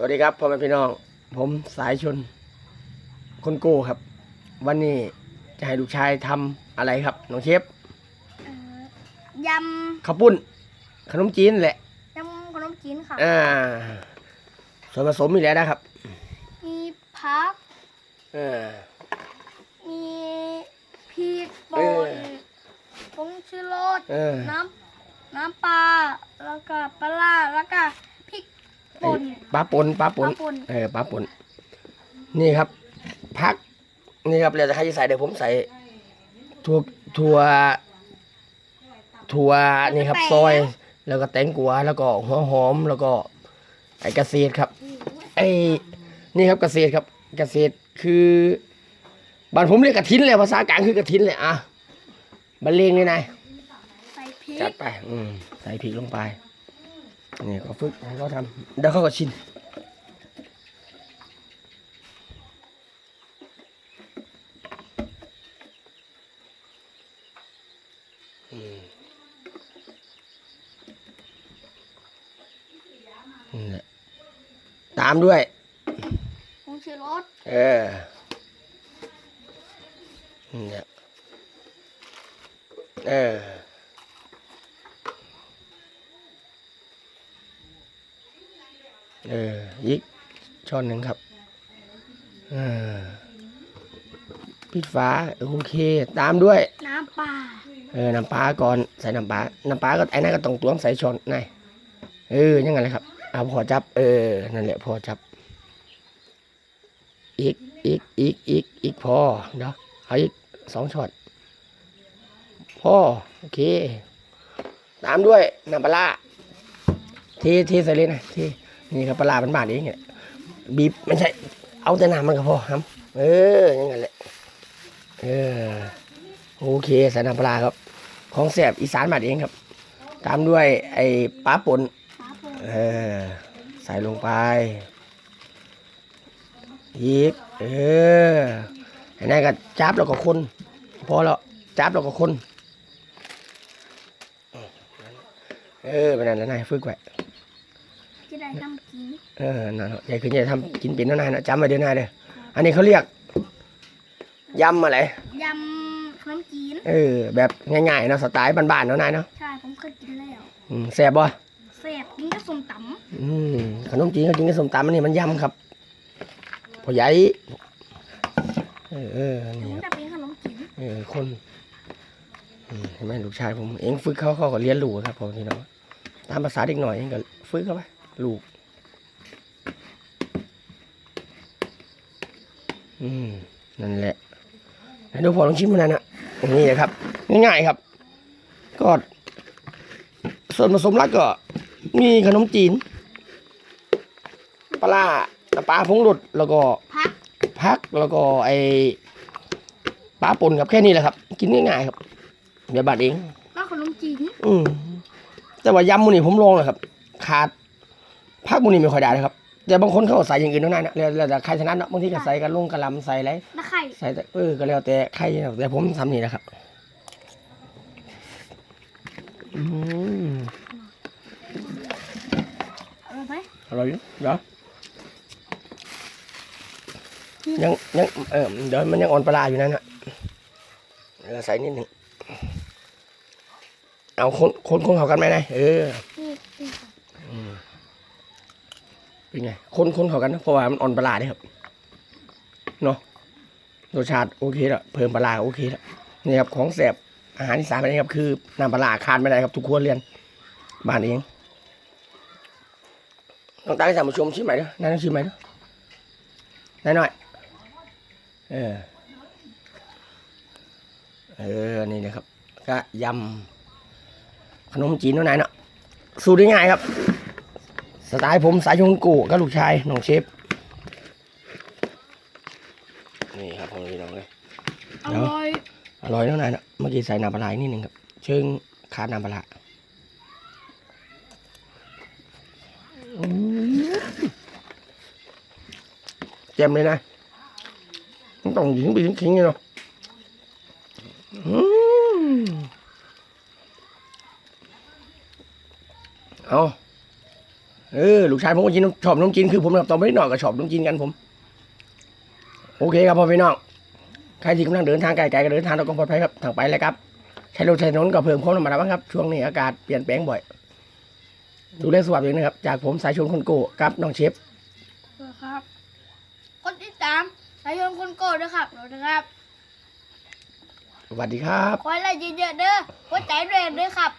สวัสดีครับพ่อแม่พี่น้อง ผมสายชน คนกู้ครับ วันนี้จะให้ลูกชายทำอะไรครับน้องเชฟเอ่อยำข้าวปุ้น ขนมจีนแหละยำขนมจีนค่ะ อ่า ส่วนผสมมีแล้วนะครับมีพัก อ่า มีพริกป่เอนอ ผงชูรสเออน้ำน้ำปลาแล้วก็ปลาร้าแล้วก็พริก ป่นปลาปนปลาปนปลาป่นเออปลาปนนี่ครับพักนี่ครับเดี๋ยวจะใครจะใส่เดี๋ยวผมใส่ถั่วถั่วถั่วนี่ครับซอย แล้วก็แตงกวาแล้วก็หัวหอมแล้วก็ไอ้กระเสียดครับไอ้นี่ครับเกษตรครับเกษตรคือบ้านผมเรียกกระถินเลยภาษากลางคือกระถินเลยอะบรรเลงนี่นายใส่พริจัดกไป อืมใส่พริกลงไป นี่ก็ฝึกให้เขาทำเดี๋ยวเขาก็ชินอืมนี่แหละตามด้วยผงชูรสเออเนี่ยเออ เออยิกช้อนหนึ่งครับเออปิดฟ้าโอเค ตามด้วย น้ำปลาเออน้ำปลาก่อนใส่น้ำปลาน้ำปลาก็ไอ้นั่นก็ต้องตวงใส่ช้อนนายเออยังไงเลยครับเอาพอจับ เออนั่นแหละพอจับ อีกอีกอีกอีกอีกพอเดี๋ยวเอาอีกสองช็อตพอโอเค ตามด้วยน้ำปลาร้าเทเทใส่เลยนะเท นี่ครับปลาร้านบาดเองเนี่ยบีบไม่ใช่เอาแต่น้ำมันก็พอครับ เอออยังไงแหละเออโอเคใส่น้ำปลาครับ ของแสบอีสานบาดเองครับ ตามด้วยไอ้ปลาป่นเออใส่ลงไปอีกเอออันนั้นก็จับแล้วก็คนพอแล้วจับแล้วก็คนเออเป็นนั่นแล้วนายฝึกไว้ จะได้ทำกินเออนั่นใหญ่ขึ้นใหญ่ทำกินเป็นแล้วนายนะจำไว้เดี๋ยวนายเด้ออันนี้เขาเรียกยำอะไรยำขนมจีนเออแบบง่ายๆเนาะสไตล์บ้านๆเนาะนายเนาะใช่ผมเคยกินแล้วอืมแซ่บบ่แซ่บกินกับส้มตอืมขนมจีนเขากินกับส้มตำอันนี้มันยำครับพอใหญ่เออเออำผนี่มครับจะเป็นขนมจีนเออคนอืมเห็นไหมลูกชายผมเองฝึกเขาเขาก็เรียนรู้ครับผมพี่น้องตามภาษาเด็กหน่อยเองก็ฝึกเขาไป ลูก อืม นั่นแหละไหนดูพอลองชิมมันนะนะนี่แหละครับ ง่ายๆครับ ก็ ส่วนผสมหลักก็ มีขนมจีน ปลาร้าน้ำปลาผงรสแล้วก็พักพักแล้วก็ไอปลาป่นครับแค่นี้แหละครับ กินง่ายๆครับเดี๋ยวบาดเองก็ขนมจีนอืมแต่ว่ายำมูนี่ผมลองเลยครับ ขาด พักมูนี่ไม่ค่อยได้เลยครับ แต่บางคนเขาก็ใส่อย่างอื่นเท่านั้นนะแล้วแล้วแต่ใครถนัดเนาะบางทีก็ใส่กระลุงกระหลำใส่อะไรตะไคร่ใส่แต่เออก็แล้วแต่ใครนะแต่ผมทำนี่นะครับอืมอร่อยไหมอร่อยอยู่เดี๋ยวยังยังเออเดี๋ยวมันยังอ่อนปลาร้าอยู่นั่นนะเดี๋ยวใส่นิดหนึ่งเอาคนคนคนเข้ากันไหมนายเออ นี่นี่ค่ะ เป็นไง คนคนเขากันนะเพราะว่ามันอ่อนปลาเนี่ยครับเนาะรสชาติโอเคล้วเพิ่มปลาโอเคล้วนี่ครับของแสบอาหารที่สามนนี้ครับคือน้ำปลาร้าขาดไม่ได้ครับทุกครัวเรือนบ้านเองต้องตั้งให้ท่านผู้ชมชิมใหม่ด้วยนายต้องชิมใหม่ด้วยนายหน่อยเออเออนี่นะครับก็ยำขนมจีนเนาะนายเนาะสูตรง่ายครับ สไตล์ผมสายชงกูกับลูกชายน้องเชฟนี่ครับผมพี่น้องเลยอเดี๋ยวร่อยอร่อยเท่านั้นนะเมื่อกี้ใส่น้ำปลาไหลนิดนึงครับเชิงขาดน้ำปลาร้าอืมเจ็มเลยนะมันต้องยิงไปถึงขิงเลยเนาะอืมเอา เออลูกชายผมก็กินชอบนมจีนคือผมกับตอนไม่หน่อยก็ชอบนมจีนกันผม โอเคครับพ่อพี่น้องใครที่กำลังเดินทางไกลๆก็เดินทางโดยความปลอดภัยครับทางไปเลยครับใช้รถใช้ถนนก็เพิ่มความระมัดระวังครับช่วงนี้อากาศเปลี่ยนแปลงบ่อย ดูแลสุขภาพตัวเองนะครับ จากผมสายชนคนโก้กับน้องเชฟครับ คนที่ตามสายชนคนโกรธด้วยครับหนูนะครับสวัสดีครับขอให้ไล่เยอะๆเด้อหัวใจเรนด้วยครับ